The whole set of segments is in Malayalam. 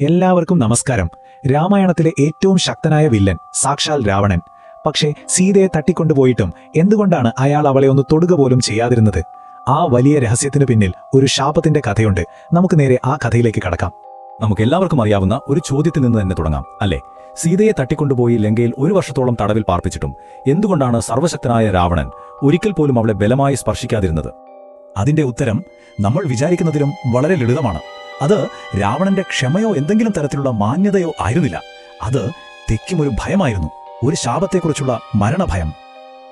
എല്ലാവർക്കും നമസ്കാരം. രാമായണത്തിലെ ഏറ്റവും ശക്തനായ വില്ലൻ സാക്ഷാൽ രാവണൻ. പക്ഷേ സീതയെ തട്ടിക്കൊണ്ടുപോയിട്ടും എന്തുകൊണ്ടാണ് അയാൾ അവളെ ഒന്ന് തൊടുക പോലും ചെയ്യാതിരുന്നത്? ആ വലിയ രഹസ്യത്തിനു പിന്നിൽ ഒരു ശാപത്തിന്റെ കഥയുണ്ട്. നമുക്ക് നേരെ ആ കഥയിലേക്ക് കടക്കാം. നമുക്ക് എല്ലാവർക്കും അറിയാവുന്ന ഒരു ചോദ്യത്തിൽ നിന്ന് തന്നെ തുടങ്ങാം അല്ലേ? സീതയെ തട്ടിക്കൊണ്ടുപോയി ലങ്കയിൽ ഒരു വർഷത്തോളം തടവിൽ പാർപ്പിച്ചിട്ടും എന്തുകൊണ്ടാണ് സർവശക്തനായ രാവണൻ ഒരിക്കൽ പോലും അവളെ ബലമായി സ്പർശിക്കാതിരുന്നത്? അതിന്റെ ഉത്തരം നമ്മൾ വിചാരിക്കുന്നതിലും വളരെ ലളിതമാണ്. അത് രാവണന്റെ ക്ഷമയോ എന്തെങ്കിലും തരത്തിലുള്ള മാന്യതയോ ആയിരുന്നില്ല. അത് തെക്കും ഒരു ഭയമായിരുന്നു. ഒരു ശാപത്തെക്കുറിച്ചുള്ള മരണഭയം.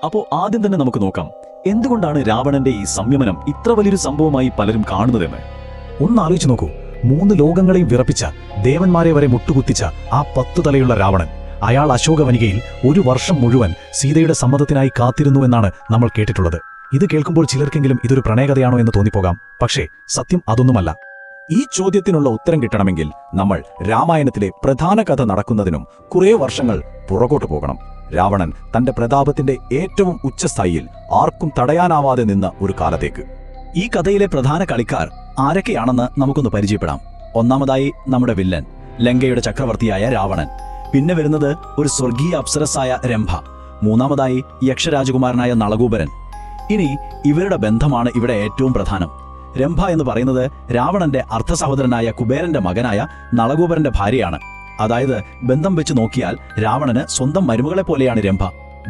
അപ്പോ ആദ്യം തന്നെ നമുക്ക് നോക്കാം. എന്തുകൊണ്ടാണ് രാവണന്റെ ഈ സംയമനം ഇത്ര വലിയൊരു സംഭവമായി പലരും കാണുന്നതെന്ന്? ഒന്ന് ആലോചിച്ചു നോക്കൂ. മൂന്ന് ലോകങ്ങളെയും വിറപ്പിച്ച ദേവന്മാരെ വരെ മുട്ടുകുത്തിച്ച ആ പത്തു തലയുള്ള രാവണൻ അയാൾ അശോകവനികയിൽ ഒരു വർഷം മുഴുവൻ സീതയുടെ സമ്മതത്തിനായി കാത്തിരുന്നു എന്നാണ് നമ്മൾ കേട്ടിട്ടുള്ളത്. ഇത് കേൾക്കുമ്പോൾ ചിലർക്കെങ്കിലും ഇതൊരു പ്രണയകഥയാണോ എന്ന് തോന്നിപ്പോകാം. പക്ഷേ സത്യം അതൊന്നുമല്ല. ഈ ചോദ്യത്തിനുള്ള ഉത്തരം കിട്ടണമെങ്കിൽ നമ്മൾ രാമായണത്തിലെ പ്രധാന കഥ നടക്കുന്നതിനും കുറേ വർഷങ്ങൾ പുറകോട്ട് പോകണം. രാവണൻ തന്റെ പ്രതാപത്തിന്റെ ഏറ്റവും ഉച്ചസ്ഥായിയിൽ ആർക്കും തടയാനാവാതെ നിന്ന ഒരു കാലത്തേക്ക്. ഈ കഥയിലെ പ്രധാന കളിക്കാർ ആരൊക്കെയാണെന്ന് നമുക്കൊന്ന് പരിചയപ്പെടാം. ഒന്നാമതായി നമ്മുടെ വില്ലൻ ലങ്കയുടെ ചക്രവർത്തിയായ രാവണൻ. പിന്നെ വരുന്നത് ഒരു സ്വർഗീയ അപ്സരസായ രംഭ. മൂന്നാമതായി യക്ഷരാജകുമാരനായ നളകൂപരൻ ഇനി ഇവരുടെ ബന്ധമാണ് ഇവിടെ ഏറ്റവും പ്രധാനം. രംഭ എന്ന് പറയുന്നത് രാവണന്റെ അർത്ഥസഹോദരനായ കുബേരന്റെ മകനായ നളകൂപരന്റെ ഭാര്യയാണ്. അതായത് ബന്ധം വെച്ച് നോക്കിയാൽ രാവണന് സ്വന്തം മരുമകളെ പോലെയാണ് രംഭ.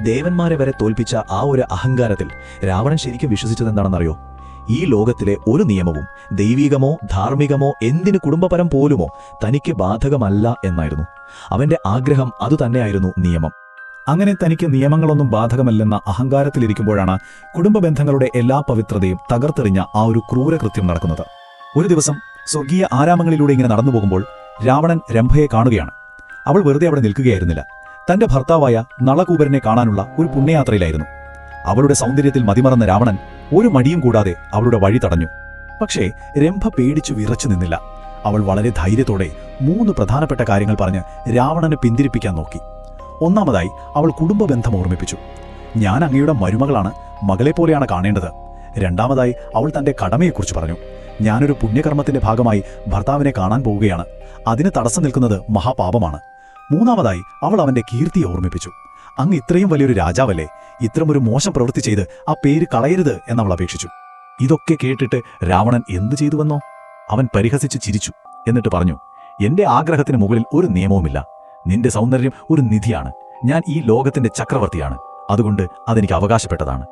ദേവന്മാരെ വരെ തോൽപ്പിച്ച ആ ഒരു അഹങ്കാരത്തിൽ രാവണൻ ശരിക്കും വിശ്വസിച്ചത് എന്താണെന്നറിയോ? ഈ ലോകത്തിലെ ഒരു നിയമവും ദൈവികമോ ധാർമ്മികമോ എന്തിന് കുടുംബപരം പോലുമോ തനിക്ക് ബാധകമല്ല എന്നായിരുന്നു. അവന്റെ ആഗ്രഹം അതുതന്നെയായിരുന്നു നിയമം. അങ്ങനെ തനിക്ക് നിയമങ്ങളൊന്നും ബാധകമല്ലെന്ന അഹങ്കാരത്തിലിരിക്കുമ്പോഴാണ് കുടുംബ ബന്ധങ്ങളുടെ എല്ലാ പവിത്രതയും തകർത്തെറിഞ്ഞ ആ ഒരു ക്രൂരകൃത്യം നടക്കുന്നത്. ഒരു ദിവസം സ്വർഗീയ ആരാമങ്ങളിലൂടെ ഇങ്ങനെ നടന്നു പോകുമ്പോൾ രാവണൻ രംഭയെ കാണുകയാണ്. അവൾ വെറുതെ അവിടെ നിൽക്കുകയായിരുന്നില്ല. തന്റെ ഭർത്താവായ നളകൂപരനെ കാണാനുള്ള ഒരു പുണ്യയാത്രയിലായിരുന്നു. അവളുടെ സൗന്ദര്യത്തിൽ മതിമറന്ന രാവണൻ ഒരു മടിയും കൂടാതെ അവളുടെ വഴി തടഞ്ഞു. പക്ഷേ രംഭ പേടിച്ചു വിറച്ചു നിന്നില്ല. അവൾ വളരെ ധൈര്യത്തോടെ മൂന്ന് പ്രധാനപ്പെട്ട കാര്യങ്ങൾ പറഞ്ഞ് രാവണനെ പിന്തിരിപ്പിക്കാൻ നോക്കി. ഒന്നാമതായി അവൾ കുടുംബ ബന്ധം ഓർമ്മിപ്പിച്ചു. ഞാൻ അങ്ങയുടെ മരുമകളാണ് മകളെ പോലെയാണ് കാണേണ്ടത്. രണ്ടാമതായി അവൾ തന്റെ കടമയെക്കുറിച്ച് പറഞ്ഞു. ഞാനൊരു പുണ്യകർമ്മത്തിന്റെ ഭാഗമായി ഭർത്താവിനെ കാണാൻ പോവുകയാണ്. അതിന് തടസ്സം നിൽക്കുന്നത് മഹാപാപമാണ്. മൂന്നാമതായി അവൾ അവന്റെ കീർത്തിയെ ഓർമ്മിപ്പിച്ചു. അങ്ങ് ഇത്രയും വലിയൊരു രാജാവല്ലേ? ഇത്തരമൊരു മോശം പ്രവൃത്തി ചെയ്ത് ആ പേര് കളയരുത് എന്നവൾ അപേക്ഷിച്ചു. ഇതൊക്കെ കേട്ടിട്ട് രാവണൻ എന്തു ചെയ്തുവെന്നോ? അവൻ പരിഹസിച്ച് ചിരിച്ചു. എന്നിട്ട് പറഞ്ഞു എന്റെ ആഗ്രഹത്തിന് മുകളിൽ ഒരു നിയമവുമില്ല. നിന്റെ സൗന്ദര്യം ഒരു നിധിയാണ്. ഞാൻ ഈ ലോകത്തിന്റെ ചക്രവർത്തിയാണ്. അതുകൊണ്ട് അതെനിക്ക് അവകാശപ്പെട്ടതാണ്.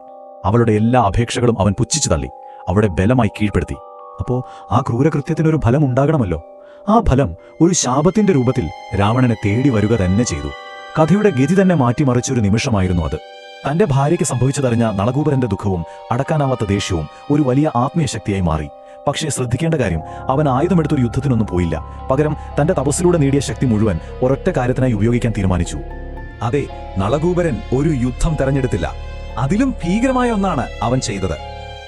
അവളുടെ എല്ലാ അപേക്ഷകളും അവൻ പുച്ഛിച്ചു തള്ളി. അവളെ ബലമായി കീഴ്പ്പെടുത്തി. അപ്പോ ആ ക്രൂരകൃത്യത്തിനൊരു ഫലം ഉണ്ടാകണമല്ലോ. ആ ഫലം ഒരു ശാപത്തിന്റെ രൂപത്തിൽ രാവണനെ തേടി വരിക തന്നെ ചെയ്തു. കഥയുടെ ഗതി തന്നെ മാറ്റിമറിച്ചൊരു നിമിഷമായിരുന്നു അത്. തന്റെ ഭാര്യയ്ക്ക് സംഭവിച്ചതറിഞ്ഞ നളകൂപരന്റെ ദുഃഖവും അടക്കാനാവാത്ത ദേഷ്യവും ഒരു വലിയ ആത്മീയ ശക്തിയായി മാറി. പക്ഷേ ശ്രദ്ധിക്കേണ്ട കാര്യം അവൻ ആയുധമെടുത്തൊരു യുദ്ധത്തിനൊന്നും പോയില്ല. പകരം തന്റെ തപസ്സിലൂടെ നേടിയ ശക്തി മുഴുവൻ ഒരൊറ്റ കാര്യത്തിനായി ഉപയോഗിക്കാൻ തീരുമാനിച്ചു. അതെ നളകൂപരൻ ഒരു യുദ്ധം തെരഞ്ഞെടുത്തില്ല. അതിലും ഭീകരമായ ഒന്നാണ് അവൻ ചെയ്തത്.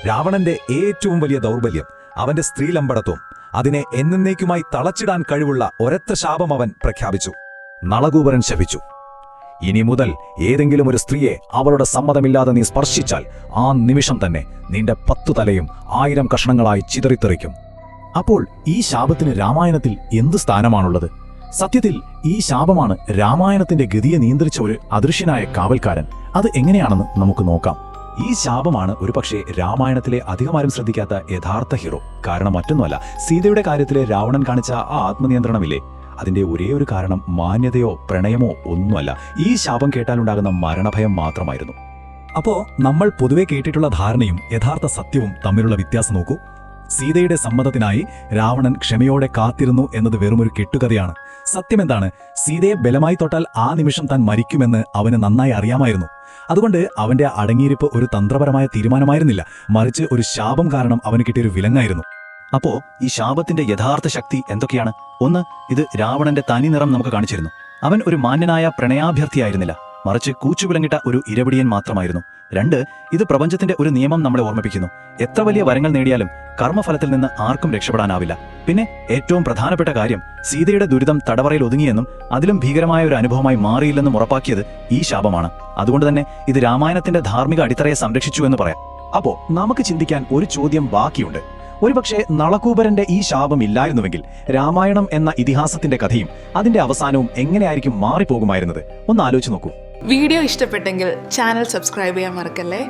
രാവണന്റെ ഏറ്റവും വലിയ ദൗർബല്യം അവന്റെ സ്ത്രീലമ്പടത്വം. അതിനെ എന്നേക്കുമായി തളച്ചിടാൻ കഴിവുള്ള ഒരൊറ്റ ശാപം അവൻ പ്രഖ്യാപിച്ചു. നളകൂപരൻ ശപിച്ചു. ഇനി മുതൽ ഏതെങ്കിലും ഒരു സ്ത്രീയെ അവളുടെ സമ്മതമില്ലാതെ നീ സ്പർശിച്ചാൽ ആ നിമിഷം തന്നെ നിന്റെ പത്തു തലയും ആയിരം കഷ്ണങ്ങളായി ചിതറിത്തെറിക്കും. അപ്പോൾ ഈ ശാപത്തിന് രാമായണത്തിൽ എന്ത് സ്ഥാനമാണുള്ളത്? സത്യത്തിൽ ഈ ശാപമാണ് രാമായണത്തിന്റെ ഗതിയെ നിയന്ത്രിച്ച ഒരു അദൃശ്യനായ കാവൽക്കാരൻ. അത് എങ്ങനെയാണെന്ന് നമുക്ക് നോക്കാം. ഈ ശാപമാണ് ഒരുപക്ഷെ രാമായണത്തിലെ അധികമാരും ശ്രദ്ധിക്കാത്ത യഥാർത്ഥ ഹീറോ കാരണം മറ്റൊന്നുമല്ല സീതയുടെ കാര്യത്തിലെ രാവണൻ കാണിച്ച ആ ആത്മനിയന്ത്രണമില്ലേ? അതിന്റെ ഒരേ ഒരു കാരണം മാന്യതയോ പ്രണയമോ ഒന്നുമല്ല. ഈ ശാപം കേട്ടാലുണ്ടാകുന്ന മരണഭയം മാത്രമായിരുന്നു. അപ്പോൾ നമ്മൾ പൊതുവെ കേട്ടിട്ടുള്ള ധാരണയും യഥാർത്ഥ സത്യവും തമ്മിലുള്ള വ്യത്യാസം നോക്കൂ. സീതയുടെ സമ്മതത്തിനായി രാവണൻ ക്ഷമയോടെ കാത്തിരുന്നു എന്നത് വെറുമൊരു കെട്ടുകഥയാണ്. സത്യം എന്താണ് സീതയെ ബലമായി തൊട്ടാൽ ആ നിമിഷം താൻ മരിക്കുമെന്ന് അവന് നന്നായി അറിയാമായിരുന്നു. അതുകൊണ്ട് അവന്റെ അടങ്ങിയിരിപ്പ് ഒരു തന്ത്രപരമായ തീരുമാനമായിരുന്നില്ല. മറിച്ച് ഒരു ശാപം കാരണം അവന് കിട്ടിയൊരു വിലങ്ങായിരുന്നു. അപ്പോ ഈ ശാപത്തിന്റെ യഥാർത്ഥ ശക്തി എന്തൊക്കെയാണ്? ഒന്ന് ഇത് രാവണന്റെ തനി നിറം നമുക്ക് കാണിച്ചിരുന്നു. അവൻ ഒരു മാന്യനായ പ്രണയാഭ്യർത്ഥിയായിരുന്നില്ല. മറിച്ച് കൂച്ചുവിലങ്ങിട്ട ഒരു ഇരവിടിയൻ മാത്രമായിരുന്നു. രണ്ട് ഇത് പ്രപഞ്ചത്തിന്റെ ഒരു നിയമം നമ്മളെ ഓർമ്മിപ്പിക്കുന്നു. എത്ര വലിയ വരങ്ങൾ നേടിയാലും കർമ്മഫലത്തിൽ നിന്ന് ആർക്കും രക്ഷപ്പെടാനാവില്ല. പിന്നെ ഏറ്റവും പ്രധാനപ്പെട്ട കാര്യം സീതയുടെ ദുരിതം തടവറയിൽ ഒതുങ്ങിയെന്നും അതിലും ഭീകരമായ ഒരു അനുഭവമായി മാറിയില്ലെന്നും ഉറപ്പാക്കിയത് ഈ ശാപമാണ്. അതുകൊണ്ട് തന്നെ ഇത് രാമായണത്തിന്റെ ധാർമ്മിക അടിത്തറയെ സംരക്ഷിച്ചു എന്ന് പറയാം. അപ്പോ നമുക്ക് ചിന്തിക്കാൻ ഒരു ചോദ്യം ബാക്കിയുണ്ട്. ഒരുപക്ഷെ നളകൂബരന്റെ ഈ ശാപം ഇല്ലായിരുന്നുവെങ്കിൽ രാമായണം എന്ന ഇതിഹാസത്തിന്റെ കഥയും അതിന്റെ അവസാനവും എങ്ങനെയായിരിക്കും മാറിപ്പോകുമായിരുന്നത്? ഒന്ന് ആലോചിച്ച് നോക്കൂ. വീഡിയോ ഇഷ്ടപ്പെട്ടെങ്കിൽ ചാനൽ സബ്സ്ക്രൈബ് ചെയ്യാൻ മറക്കല്ലേ?